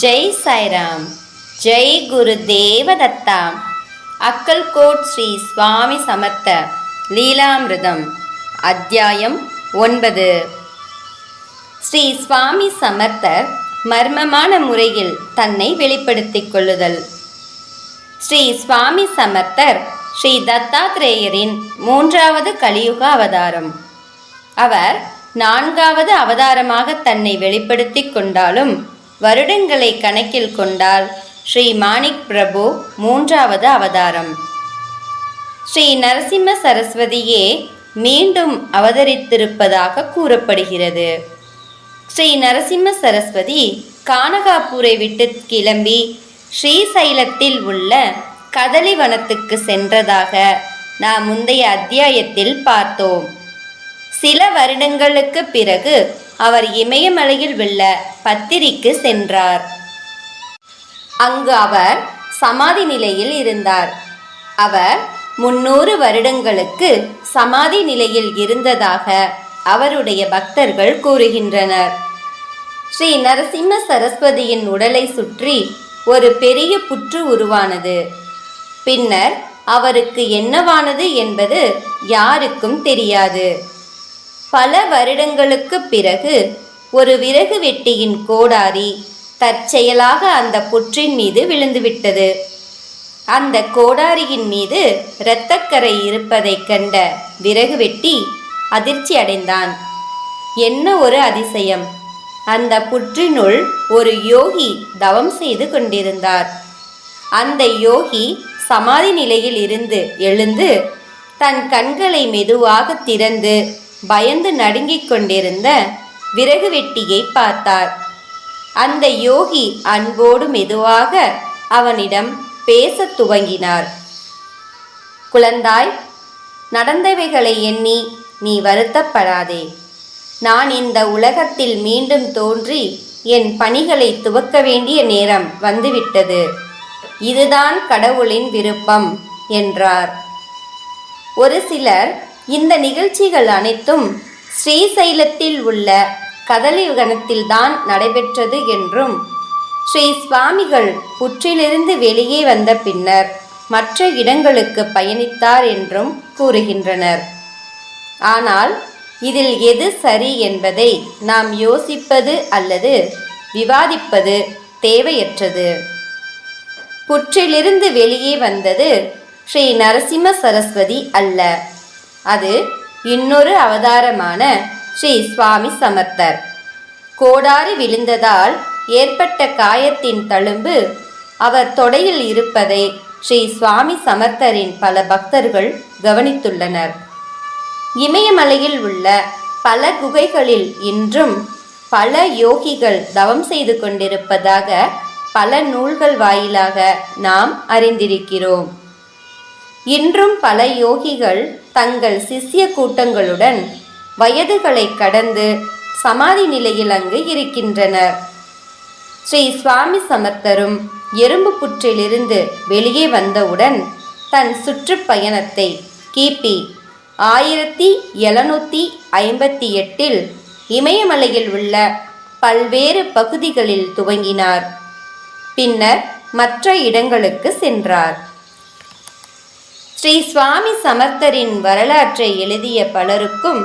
ஜெய் சாய்ராம் ஜெய் குரு தேவதத்தா அக்கல்கோட் ஸ்ரீ சுவாமி சமர்த்த லீலாமிருதம் அத்தியாயம் ஒன்பது. ஸ்ரீ சுவாமி சமர்த்தர் மர்மமான முறையில் தன்னை வெளிப்படுத்திக் கொள்ளுதல். ஸ்ரீ சுவாமி சமர்த்தர் ஸ்ரீ தத்தாத்ரேயரின் மூன்றாவது கலியுக அவதாரம். அவர் நான்காவது அவதாரமாக தன்னை வெளிப்படுத்திக் கொண்டாலும் வருடங்களை கணக்கில் கொண்டால் ஸ்ரீ மாணிக் பிரபு மூன்றாவது அவதாரம். ஸ்ரீ நரசிம்ம சரஸ்வதியே மீண்டும் அவதரித்திருப்பதாக கூறப்படுகிறது. ஸ்ரீ நரசிம்ம சரஸ்வதி கானகாப்பூரை விட்டு கிளம்பி ஸ்ரீசைலத்தில் உள்ள கதலிவனத்துக்கு சென்றதாக நாம் முந்தைய அத்தியாயத்தில் பார்த்தோம். சில வருடங்களுக்கு பிறகு அவர் இமயமலையில் உள்ள பத்திரிக்கு சென்றார். அங்கு அவர் சமாதி நிலையில் இருந்தார். அவர் முன்னூறு வருடங்களுக்கு சமாதி நிலையில் இருந்ததாக அவருடைய பக்தர்கள் கூறுகின்றனர். ஸ்ரீ நரசிம்ம சரஸ்வதியின் உடலை சுற்றி ஒரு பெரிய புற்று உருவானது. பின்னர் அவருக்கு என்னவானது என்பது யாருக்கும் தெரியாது. பல வருடங்களுக்கு பிறகு ஒரு விறகு வெட்டியின் கோடாரி தற்செயலாக அந்த புற்றின் மீது விழுந்துவிட்டது. அந்த கோடாரியின் மீது இரத்தக்கரை இருப்பதைக் கண்ட விறகு வெட்டி அதிர்ச்சி அடைந்தான். என்ன ஒரு அதிசயம்! அந்த புற்றினுள் ஒரு யோகி தவம் செய்து கொண்டிருந்தார். அந்த யோகி சமாதி நிலையில் இருந்து எழுந்து தன் கண்களை மெதுவாக திறந்து பயந்து நடுங்கிக் கொண்டிருந்த விறகு வெட்டியை பார்த்தார் அந்த யோகி அன்போடு மெதுவாக அவனிடம் பேசத் துவங்கினார். குழந்தாய் நடந்தவைகளை எண்ணி நீ வருத்தப்படாதே. நான் இந்த உலகத்தில் மீண்டும் தோன்றி என் பணிகளை துவக்க வேண்டிய நேரம் வந்துவிட்டது. இதுதான் கடவுளின் விருப்பம் என்றார். ஒரு சிலர் இந்த நிகழ்ச்சிகள் அனைத்தும் ஸ்ரீசைலத்தில் உள்ள கதலிகணத்தில்தான் நடைபெற்றது என்றும் ஸ்ரீ சுவாமிகள் புற்றிலிருந்து வெளியே வந்த பின்னர் மற்ற இடங்களுக்கு பயணித்தார் என்றும் கூறுகின்றனர். ஆனால் இதில் எது சரி என்பதை நாம் யோசிப்பது அல்லது விவாதிப்பது தேவையற்றது. புற்றிலிருந்து வெளியே வந்தது ஸ்ரீ நரசிம்ம சரஸ்வதி அல்ல. அது இன்னொரு அவதாரமான ஸ்ரீ சுவாமி சமர்த்தர். கோடாரி விழுந்ததால் ஏற்பட்ட காயத்தின் தழும்பு அவர் தொடையில் இருப்பதை ஸ்ரீ சுவாமி சமர்த்தரின் பல பக்தர்கள் கவனித்துள்ளனர். இமயமலையில் உள்ள பல குகைகளில் இன்றும் பல யோகிகள் தவம் செய்து கொண்டிருப்பதாக பல நூல்கள் வாயிலாக நாம் அறிந்திருக்கிறோம். இன்றும் பல யோகிகள் தங்கள் சிஷ்ய கூட்டங்களுடன் வயதுகளை கடந்து சமாதி நிலையில் அங்கு இருக்கின்றனர். ஸ்ரீ சுவாமி சமர்த்தரும் எறும்பு புற்றிலிருந்து வெளியே வந்தவுடன் தன் சுற்றுப்பயணத்தை கிபி ஆயிரத்தி எழுநூற்றி ஐம்பத்தி எட்டில் இமயமலையில் உள்ள பல்வேறு பகுதிகளில் துவங்கினார். பின்னர் மற்ற இடங்களுக்கு சென்றார். ஸ்ரீ சுவாமி சமர்த்தரின் வரலாற்றை எழுதிய பலருக்கும்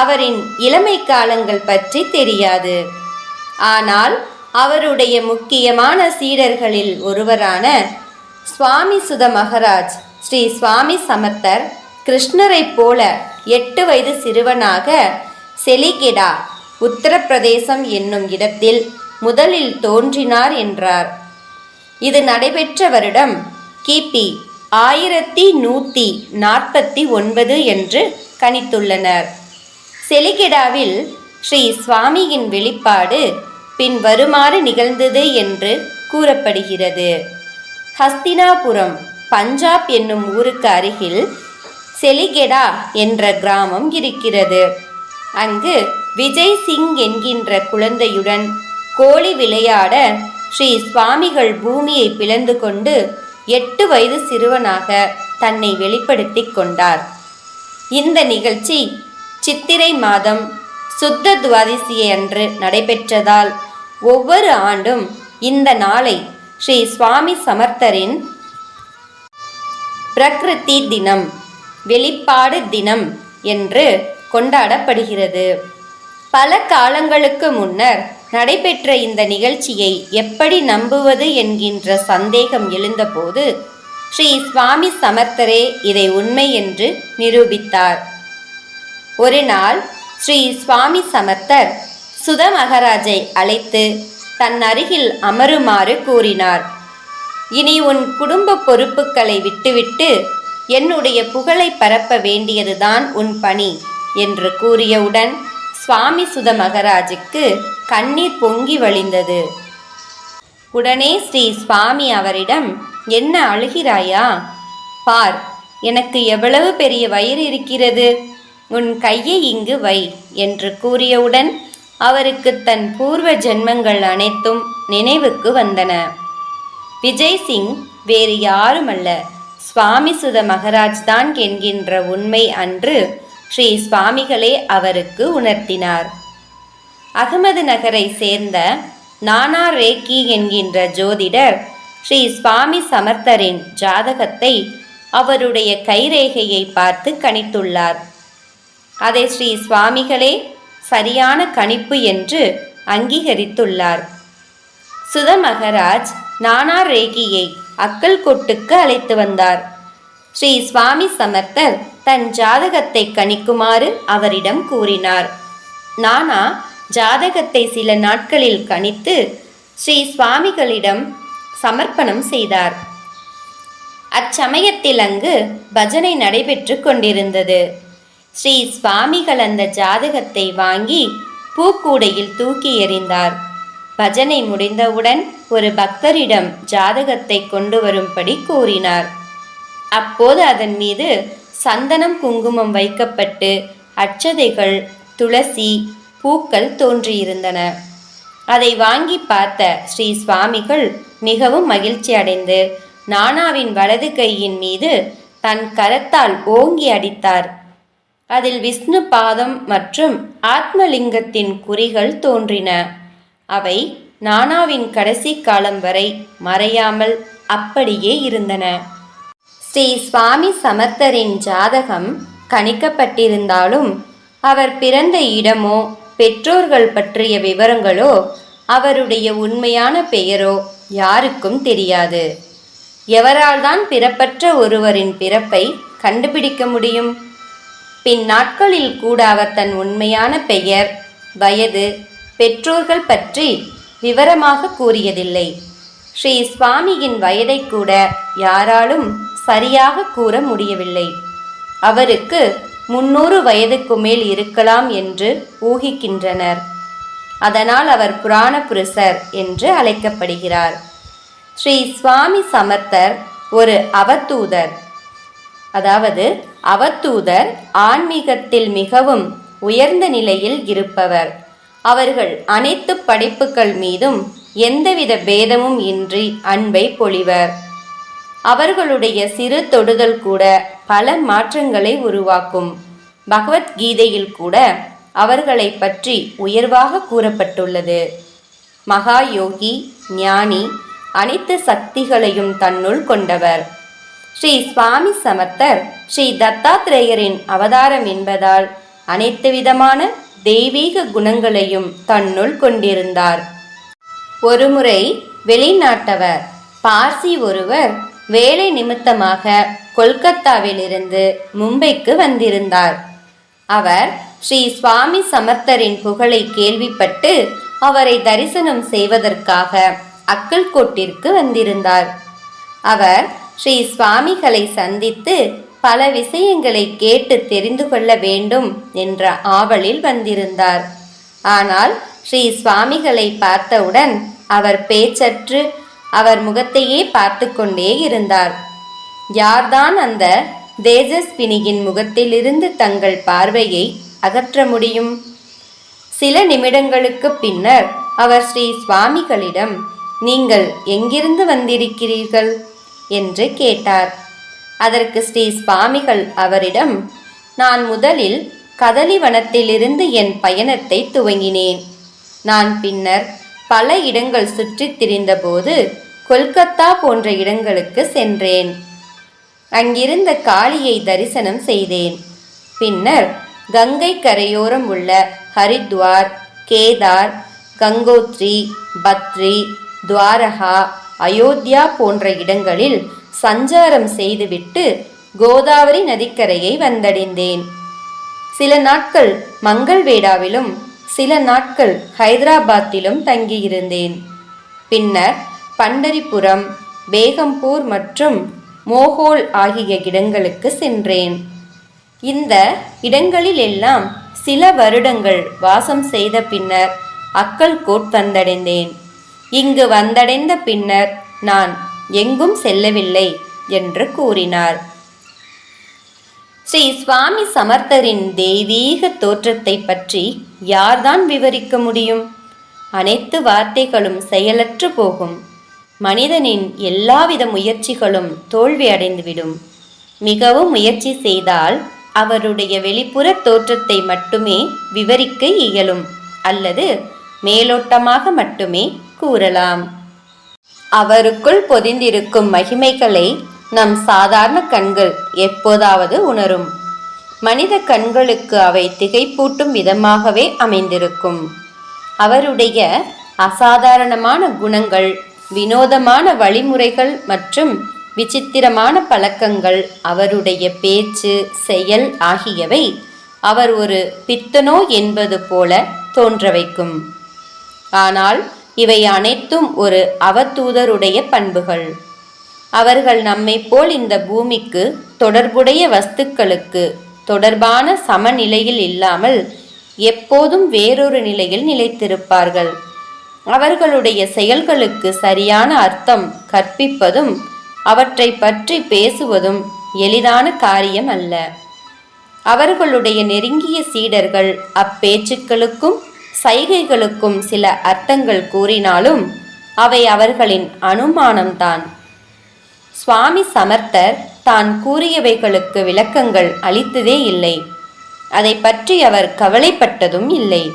அவரின் இளமை காலங்கள் பற்றி தெரியாது. ஆனால் அவருடைய முக்கியமான சீடர்களில் ஒருவரான சுவாமி சுத மகராஜ் ஸ்ரீ சுவாமி சமர்த்தர் கிருஷ்ணரைப் போல எட்டு வயது சிறுவனாக செலிகெடா உத்தரப்பிரதேசம் என்னும் இடத்தில் முதலில் தோன்றினார் என்றார். இது நடைபெற்ற வருடம் கிபி ஆயிரத்தி நூற்றி நாற்பத்தி ஒன்பது என்று கணித்துள்ளனர். செலிகெடாவில் ஸ்ரீ சுவாமியின் வெளிப்பாடு பின் வருமாறு நிகழ்ந்தது என்று கூறப்படுகிறது. ஹஸ்தினாபுரம் பஞ்சாப் என்னும் ஊருக்கு அருகில் செலிகெடா என்ற கிராமம் இருக்கிறது. அங்கு விஜய் சிங் என்கின்ற குழந்தையுடன் கோழி விளையாட ஸ்ரீ சுவாமிகள் பூமியை பிளந்து கொண்டு எட்டு வயது சிறுவனாக தன்னை வெளிப்படுத்திக் கொண்டார். இந்த நிகழ்ச்சி சித்திரை மாதம் சுத்த துவாதிசியை அன்று நடைபெற்றதால் ஒவ்வொரு ஆண்டும் இந்த நாளை ஸ்ரீ சுவாமி சமர்த்தரின் பிரகிருதி தினம் வெளிப்பாடு தினம் என்று கொண்டாடப்படுகிறது. பல காலங்களுக்கு முன்னர் நடைபெற்ற இந்த நிகழ்ச்சியை எப்படி நம்புவது என்கின்ற சந்தேகம் எழுந்தபோது ஸ்ரீ சுவாமி சமர்த்தரே இதை உண்மை என்று நிரூபித்தார். ஒரு நாள் ஸ்ரீ சுவாமி சமர்த்தர் சுத மகராஜை அழைத்து தன் அருகில் அமருமாறு கூறினார். இனி உன் குடும்ப பொறுப்புகளை விட்டுவிட்டு என்னுடைய புகழை பரப்ப வேண்டியதுதான் உன் பணி என்று கூறியவுடன் சுவாமி சுத மகராஜுக்கு கண்ணீர் பொங்கி வழிந்தது. உடனே ஸ்ரீ சுவாமி அவரிடம் என்ன அழுகிறாயா? பார் எனக்கு எவ்வளவு பெரிய வயிறு இருக்கிறது. உன் கையை இங்கு வை என்று கூறியவுடன் அவருக்கு தன் பூர்வ ஜென்மங்கள் அனைத்தும் நினைவுக்கு வந்தன. விஜய் சிங் வேறு யாருமல்ல சுவாமி சுத மகராஜ் தான் என்கின்ற உண்மை அன்று ஸ்ரீ சுவாமிகளே அவருக்கு உணர்த்தினார். அகமது நகரை சேர்ந்த நானா ரேக்கி என்கின்ற ஜோதிடர் ஸ்ரீ சுவாமி சமர்த்தரின் ஜாதகத்தை அவருடைய கைரேகையை பார்த்து கணித்துள்ளார். அதை ஸ்ரீ சுவாமிகளே சரியான கணிப்பு என்று அங்கீகரித்துள்ளார். சுத மகராஜ் நானா ரேகியை அக்கல் கொட்டுக்கு அழைத்து வந்தார். ஸ்ரீ சுவாமி சமர்த்தர் தன் ஜாதகத்தை கணிக்குமாறு அவரிடம் கூறினார். நானா ஜாதகத்தை சில நாட்களில் கணித்து ஸ்ரீ சுவாமிகளிடம் சமர்ப்பணம் செய்தார். அச்சமயத்தில் அங்கு பஜனை நடைபெற்று கொண்டிருந்தது. ஸ்ரீ சுவாமிகள் அந்த ஜாதகத்தை வாங்கி பூக்கூடையில் தூக்கி எறிந்தார். பஜனை முடிந்தவுடன் ஒரு பக்தரிடம் ஜாதகத்தை கொண்டு வரும்படி கூறினார். அப்போது அதன் மீது சந்தனம் குங்குமம் வைக்கப்பட்டு அச்சதைகள் துளசி பூக்கள் தோன்றியிருந்தன. அதை வாங்கி பார்த்த ஸ்ரீ சுவாமிகள் மிகவும் மகிழ்ச்சி அடைந்து நானாவின் வலது கையின் மீது தன் கரத்தால் ஓங்கி அடித்தார். அதில் விஷ்ணு பாதம் மற்றும் ஆத்மலிங்கத்தின் குறிகள் தோன்றின. அவை நானாவின் கடைசி காலம் வரை மறையாமல் அப்படியே இருந்தன. ஸ்ரீ சுவாமி சமர்த்தரின் ஜாதகம் கணிக்கப்பட்டிருந்தாலும் அவர் பிறந்த இடமோ பெற்றோர்கள் பற்றிய விவரங்களோ அவருடைய உண்மையான பெயரோ யாருக்கும் தெரியாது. எவரால்தான் பிறப்பற்ற ஒருவரின் பிறப்பை கண்டுபிடிக்க முடியும்? பின் நாட்களில் கூட அவர் தன் உண்மையான பெயர் வயது பெற்றோர்கள் பற்றி விவரமாக கூறியதில்லை. ஸ்ரீ சுவாமியின் வயதை கூட யாராலும் சரியாக கூற முடியவில்லை. அவருக்கு முன்னூறு வயதுக்கு மேல் இருக்கலாம் என்று ஊகிக்கின்றனர். அதனால் அவர் புராண புருஷர் என்று அழைக்கப்படுகிறார். ஸ்ரீ சுவாமி சமர்த்தர் ஒரு அவத்தூதர் அதாவது அவத்தூதர் ஆன்மீகத்தில் மிகவும் உயர்ந்த நிலையில் இருப்பவர். அவர்கள் அனைத்து படைப்புகள் மீதும் எந்தவித பேதமும் இன்றி அன்பை பொழிவர். அவர்களுடைய சிறு தொடுதல் கூட பல மாற்றங்களை உருவாக்கும். பகவத்கீதையில் கூட அவர்களை பற்றி உயர்வாக கூறப்பட்டுள்ளது. மகா யோகி ஞானி அனைத்து சக்திகளையும் தன்னுள் கொண்டவர். ஸ்ரீ சுவாமி சமர்த்தர் ஸ்ரீ தத்தாத்திரேயரின் அவதாரம் என்பதால் அனைத்து விதமான தெய்வீக குணங்களையும் தன்னுள் கொண்டிருந்தார். ஒருமுறை வெளிநாட்டவர் பார்சி ஒருவர் வேலை நிமித்தமாக கொல்கத்தாவிலிருந்து மும்பைக்கு வந்திருந்தார். அவர் ஸ்ரீ சுவாமி சமர்த்தரின் புகழை கேள்விப்பட்டு அவரை தரிசனம் செய்வதற்காக அக்கல்கோட்டிற்கு வந்திருந்தார். அவர் ஸ்ரீ சுவாமிகளை சந்தித்து பல விஷயங்களை கேட்டு தெரிந்து கொள்ள வேண்டும் என்ற ஆவலில் வந்திருந்தார். ஆனால் ஸ்ரீ சுவாமிகளை பார்த்தவுடன் அவர் பேச்சற்று அவர் முகத்தையே பார்த்து கொண்டே இருந்தார். யார்தான் அந்த தேஜஸ்வினியின் முகத்திலிருந்து தங்கள் பார்வையை அகற்ற முடியும்? சில நிமிடங்களுக்கு பின்னர் அவர் ஸ்ரீ சுவாமிகளிடம் நீங்கள் எங்கிருந்து வந்திருக்கிறீர்கள்? என்று கேட்டார். அதற்கு ஸ்ரீ சுவாமிகள் அவரிடம் நான் முதலில் கதலிவனத்திலிருந்து என் பயணத்தை துவங்கினேன். நான் பின்னர் பல இடங்கள் சுற்றித் திரிந்தபோது கொல்கத்தா போன்ற இடங்களுக்கு சென்றேன். அங்கிருந்த காளியை தரிசனம் செய்தேன். பின்னர் கங்கை கரையோரம் உள்ள ஹரித்வார் கேதார் கங்கோத்ரி பத்ரி துவாரகா அயோத்தியா போன்ற இடங்களில் சஞ்சாரம் செய்துவிட்டு கோதாவரி நதிக்கரையை வந்தடைந்தேன். சில நாட்கள் மங்கள்வேடாவிலும் சில நாட்கள் ஹைதராபாத்திலும் தங்கியிருந்தேன். பின்னர் பண்டரிபுரம் பேகம்பூர் மற்றும் மோகோல் ஆகிய இடங்களுக்கு சென்றேன். இந்த இடங்களில் எல்லாம் சில வருடங்கள் வாசம் செய்த பின்னர் அக்கல்கோட் வந்தடைந்தேன். இங்கு வந்தடைந்த பின்னர் நான் எங்கும் செல்லவில்லை என்று கூறினார். ஸ்ரீ சுவாமி சமர்த்தரின் தெய்வீக தோற்றத்தை பற்றி யார்தான் விவரிக்க முடியும்? அனைத்து வார்த்தைகளும் செயலற்று போகும். மனிதனின் எல்லாவித முயற்சிகளும் தோல்வி அடைந்துவிடும். மிகவும் முயற்சி செய்தால் அவருடைய வெளிப்புற தோற்றத்தை மட்டுமே விவரிக்க இயலும் அல்லது மேலோட்டமாக மட்டுமே கூறலாம். அவருக்குள் பொதிந்திருக்கும் மகிமைகளை நம் சாதாரண கண்கள் எப்போதாவது உணரும். மனித கண்களுக்கு அவை திகைப்பூட்டும் விதமாகவே அமைந்திருக்கும். அவருடைய அசாதாரணமான குணங்கள் வினோதமான வழிமுறைகள் மற்றும் விசித்திரமான பழக்கங்கள் அவருடைய பேச்சு செயல் ஆகியவை அவர் ஒரு பித்தனோ என்பது போல தோன்ற வைக்கும் ஆனால் இவை அனைத்தும் ஒரு அவதூதருடைய பண்புகள். அவர்கள் நம்மை போல் இந்த பூமிக்கு தொடர்புடைய வஸ்துக்களுக்கு தொடர்பான சமநிலையில் இல்லாமல் எப்போதும் வேறொரு நிலையில் நிலைத்திருப்பார்கள். அவர்களுடைய செயல்களுக்கு சரியான அர்த்தம் கற்பிப்பதும் அவற்றை பற்றி பேசுவதும் எளிதான காரியம் அல்ல. அவர்களுடைய நெருங்கிய சீடர்கள் அப்பேச்சுக்களுக்கும் சைகைகளுக்கும் சில அர்த்தங்கள் கூறினாலும் அவை அவர்களின் அனுமானம்தான். சுவாமி சமர்த்தர் தான் கூறியவைகளுக்கு விளக்கங்கள் அளித்ததே இல்லை. அதை பற்றி அவர் கவலைப்பட்டதும் இல்லை.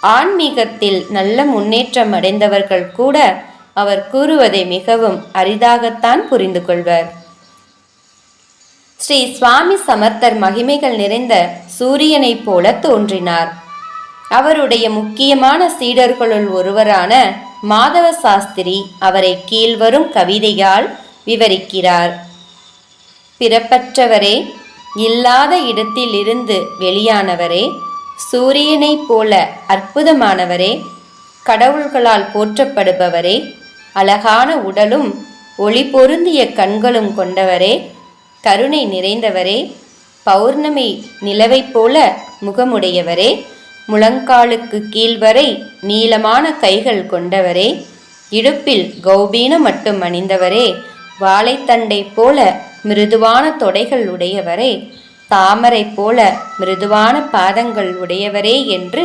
ஆன்மீகத்தில் நல்ல முன்னேற்றம் அடைந்தவர்கள் கூட அவர் கூறுவதை மிகவும் அரிதாகத்தான் புரிந்து கொள்வர். ஸ்ரீ சுவாமி சமர்த்தர் மகிமைகள் நிறைந்த சூரியனைப் போல தோன்றினார். அவருடைய முக்கியமான சீடர்களுள் ஒருவரான மாதவ சாஸ்திரி அவரை கீழ்வரும் கவிதையால் விவரிக்கிறார். பிறப்பற்றவரே இல்லாத இடத்திலிருந்து வெளியானவரே சூரியனைப் போல அற்புதமானவரே கடவுள்களால் போற்றப்படுபவரே அழகான உடலும் ஒளி பொருந்திய கண்களும் கொண்டவரே கருணை நிறைந்தவரே பௌர்ணமி நிலவைப் போல முகமுடையவரே முழங்காலுக்கு கீழ்வரை நீளமான கைகள் கொண்டவரே இடுப்பில் கௌபீனம் மட்டும் அணிந்தவரே வாழைத்தண்டை போல மிருதுவான தொடைகள் உடையவரே தாமரை போல மிருதுவான பாதங்கள் உடையவரே என்று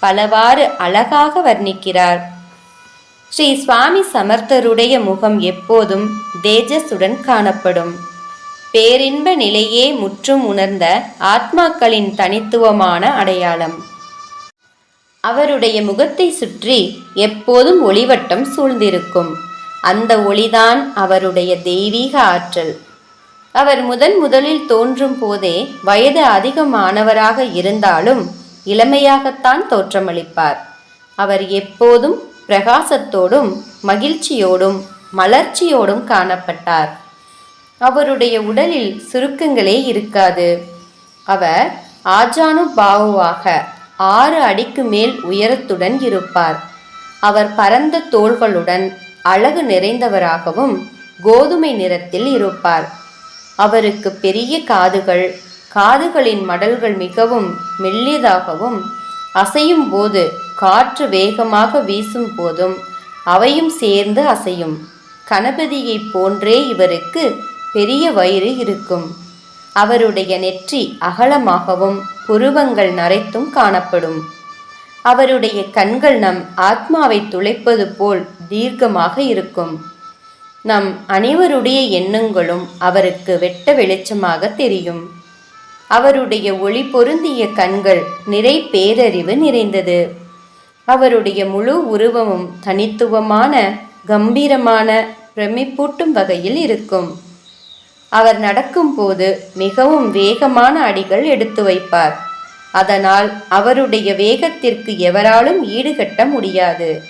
பலவாறு அழகாக வர்ணிக்கிறார். ஸ்ரீ சுவாமி சமர்த்தருடைய முகம் எப்போதும் தேஜஸுடன் காணப்படும். பேரின்ப நிலையே முற்றும் உணர்ந்த ஆத்மாக்களின் தனித்துவமான அடையாளம். அவருடைய முகத்தை சுற்றி எப்போதும் ஒளிவட்டம் சூழ்ந்திருக்கும். அந்த ஒளிதான் அவருடைய தெய்வீக ஆற்றல். அவர் முதன் முதலில் தோன்றும் போதே வயது அதிகமானவராக இருந்தாலும் இளமையாகத்தான் தோற்றமளிப்பார். அவர் எப்போதும் பிரகாசத்தோடும் மகிழ்ச்சியோடும் மலர்ச்சியோடும் காணப்பட்டார். அவருடைய உடலில் சுருக்கங்களே இருக்காது. அவர் ஆஜானு பாவுவாக ஆறு அடிக்கு மேல் உயரத்துடன் இருப்பார். அவர் பரந்த தோள்களுடன் அழகு நிறைந்தவராகவும் கோதுமை நிறத்தில் இருப்பார். அவருக்கு பெரிய காதுகள் காதுகளின் மடல்கள் மிகவும் மெல்லியதாகவும் அசையும் போது காற்று வேகமாக வீசும் போதும் அவையும் சேர்ந்து அசையும். கணபதியைப் போன்றே இவருக்கு பெரிய வயிறு இருக்கும். அவருடைய நெற்றி அகலமாகவும் புருவங்கள் நரைத்தும் காணப்படும். அவருடைய கண்கள் நம் ஆத்மாவை துளைப்பது போல் தீர்க்கமாக இருக்கும். நம் அனைவருடைய எண்ணங்களும் அவருக்கு வெட்ட வெளிச்சமாக தெரியும். அவருடைய ஒளி பொருந்திய கண்கள் நிறை பேரறிவு நிறைந்தது. அவருடைய முழு உருவமும் தனித்துவமான கம்பீரமான பிரமிப்பூட்டும் வகையில் இருக்கும். அவர் நடக்கும்போது மிகவும் வேகமான அடிகள் எடுத்து வைப்பார். அதனால் அவருடைய வேகத்திற்கு எவராலும் ஈடுகட்ட முடியாது.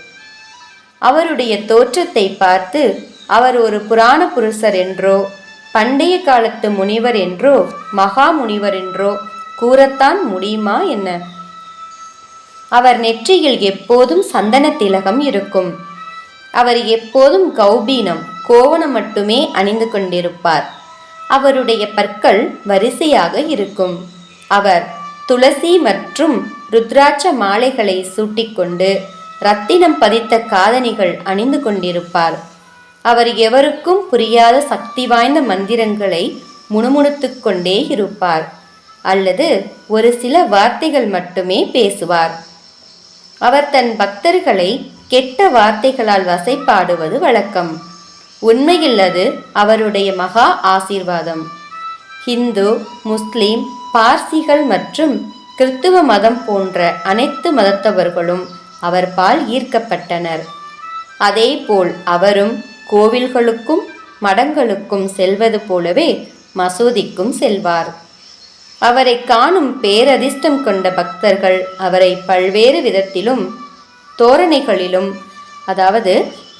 அவருடைய தோற்றத்தை பார்த்து அவர் ஒரு புராண புருஷர் என்றோ பண்டைய காலத்து முனிவர் என்றோ மகா முனிவர் என்றோ கூறத்தான் முடியுமா என்ன? அவர் நெற்றியில் எப்போதும் சந்தன திலகம் இருக்கும். அவர் எப்போதும் கௌபீனம் கோவணம் மட்டுமே அணிந்து கொண்டிருப்பார். அவருடைய பற்கள் வரிசையாக இருக்கும். அவர் துளசி மற்றும் ருத்ராட்ச மாலைகளை சூட்டிக்கொண்டு ரத்தினம் பதித்த காதணிகள் அணிந்து கொண்டிருப்பார். அவர் எவருக்கும் புரியாத சக்தி வாய்ந்த மந்திரங்களை முணுமுணுத்து கொண்டே இருப்பார் அல்லது ஒரு சில வார்த்தைகள் மட்டுமே பேசுவார். அவர் தன் பக்தர்களை கெட்ட வார்த்தைகளால் வசைப்பாடுவது வழக்கம். உண்மையில் அது அவருடைய மகா ஆசீர்வாதம். ஹிந்து முஸ்லிம் பார்சிகள் மற்றும் கிறித்துவ மதம் போன்ற அனைத்து மதத்தவர்களும் அவர் பால் ஈர்க்கப்பட்டனர். அதேபோல் அவரும் கோவில்களுக்கும் மடங்களுக்கும் செல்வது போலவே மசூதிக்கும் செல்வார். அவரை காணும் பேரதிர்ஷ்டம் கொண்ட பக்தர்கள் அவரை பல்வேறு விதத்திலும் தோரணைகளிலும் அதாவது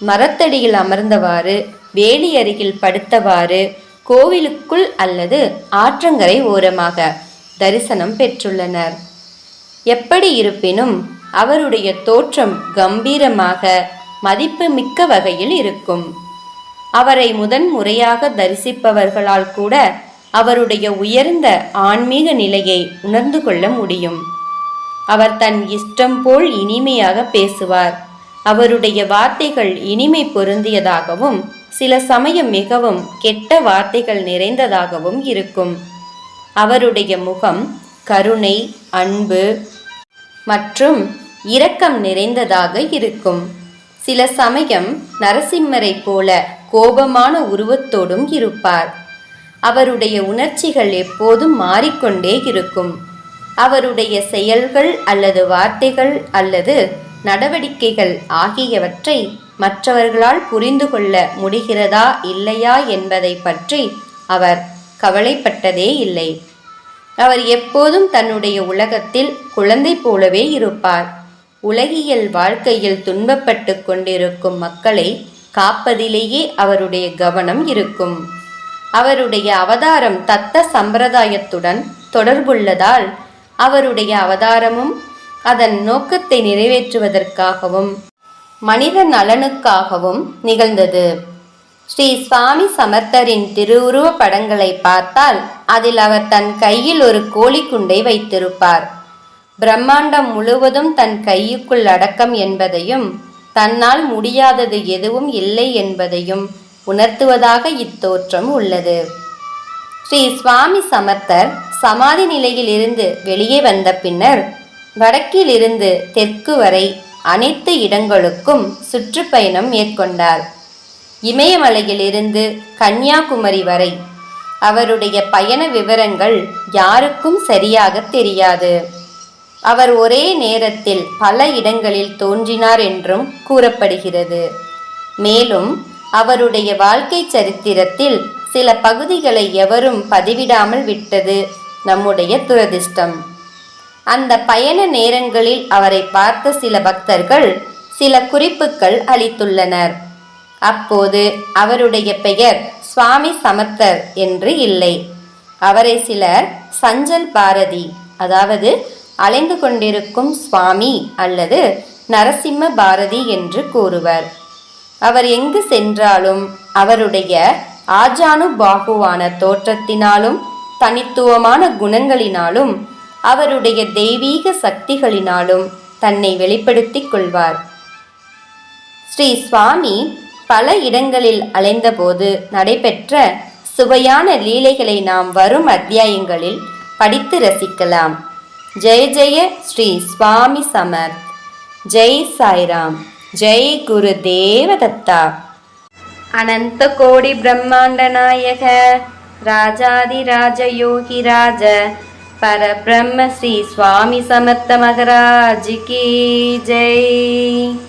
மரத்தடியில் அமர்ந்தவாறு வேலி அருகில் படுத்தவாறு கோவிலுக்குள் அல்லது ஆற்றங்கரை ஓரமாக தரிசனம் பெற்றுள்ளனர். எப்படி இருப்பினும் அவருடைய தோற்றம் கம்பீரமாக மதிப்புமிக்க வகையில் இருக்கும். அவரை முதன் முறையாக தரிசிப்பவர்களால் கூட அவருடைய உயர்ந்த ஆன்மீக நிலையை உணர்ந்து கொள்ள முடியும். அவர் தன் இஷ்டம் போல் இனிமையாக பேசுவார். அவருடைய வார்த்தைகள் இனிமை பொருந்தியதாகவும் சில சமயம் மிகவும் கெட்ட வார்த்தைகள் நிறைந்ததாகவும் இருக்கும். அவருடைய முகம் கருணை அன்பு மற்றும் இரக்கம் நிறைந்ததாக இருக்கும். சில சமயம் நரசிம்மரை போல கோபமான உருவத்தோடும் இருப்பார். அவருடைய உணர்ச்சிகள் எப்போதும் மாறிக்கொண்டே இருக்கும். அவருடைய செயல்கள் அல்லது வார்த்தைகள் அல்லது நடவடிக்கைகள் ஆகியவற்றை மற்றவர்களால் புரிந்து கொள்ள முடிகிறதா இல்லையா என்பதை பற்றி அவர் கவலைப்பட்டதே இல்லை. அவர் எப்போதும் தன்னுடைய உலகத்தில் குழந்தை போலவே இருப்பார். உலகியல் வாழ்க்கையில் துன்பப்பட்டு கொண்டிருக்கும் மக்களை காப்பதிலேயே அவருடைய கவனம் இருக்கும். அவருடைய அவதாரம் தத்த சம்பிரதாயத்துடன் தொடர்புள்ளதால் அவருடைய அவதாரமும் அதன் நோக்கத்தை நிறைவேற்றுவதற்காகவும் மனித நலனுக்காகவும் நிகழ்ந்தது. ஸ்ரீ சுவாமி சமர்த்தரின் திருவுருவ படங்களை பார்த்தால் அதில் அவர் தன் கையில் ஒரு கோழிக்குண்டை வைத்திருப்பார். பிரம்மாண்டம் முழுவதும் தன் கையுக்குள் அடக்கம் என்பதையும் தன்னால் முடியாதது எதுவும் இல்லை என்பதையும் உணர்த்துவதாக இத்தோற்றம் உள்ளது. ஸ்ரீ சுவாமி சமர்த்தர் சமாதி நிலையிலிருந்து வெளியே வந்த பின்னர் வடக்கிலிருந்து தெற்கு வரை அனைத்து இடங்களுக்கும் சுற்றுப்பயணம் மேற்கொண்டார். இமயமலையிலிருந்து கன்னியாகுமரி வரை அவருடைய பயண விவரங்கள் யாருக்கும் சரியாக தெரியாது. அவர் ஒரே நேரத்தில் பல இடங்களில் தோன்றினார் என்றும் கூறப்படுகிறது. மேலும் அவருடைய வாழ்க்கை சரித்திரத்தில் சில பகுதிகளை எவரும் பதிவிடாமல் விட்டது நம்முடைய துரதிர்ஷ்டம். அந்த பயண நேரங்களில் அவரை பார்த்த சில பக்தர்கள் சில குறிப்புகள் அளித்துள்ளனர். அப்போது அவருடைய பெயர் சுவாமி சமர்த்தர் என்று இல்லை. அவரை சிலர் சஞ்சல் பாரதி அதாவது அலைந்து கொண்டிருக்கும் சுவாமி அல்லது நரசிம்ம பாரதி என்று கூறுவர். அவர் எங்கு சென்றாலும் அவருடைய ஆஜானு பாகுவான தோற்றத்தினாலும் தனித்துவமான குணங்களினாலும் அவருடைய தெய்வீக சக்திகளினாலும் தன்னை வெளிப்படுத்திக் கொள்வார். ஸ்ரீ சுவாமி பல இடங்களில் அலைந்தபோது நடைபெற்ற சுவையான லீலைகளை நாம் வரும் அத்தியாயங்களில் படித்து ரசிக்கலாம். ஜெய ஜெய ஸ்ரீ சுவாமி சமர்த் ஜெய் சாய்ராம். ஜெய் குரு தேவதத்தா. அனந்த கோடி பிரம்மாண்ட நாயக ராஜாதிராஜ யோகி ராஜ பரபிரம்ம ஸ்ரீ சுவாமி சமர்த்த மகராஜ் கி ஜெய்.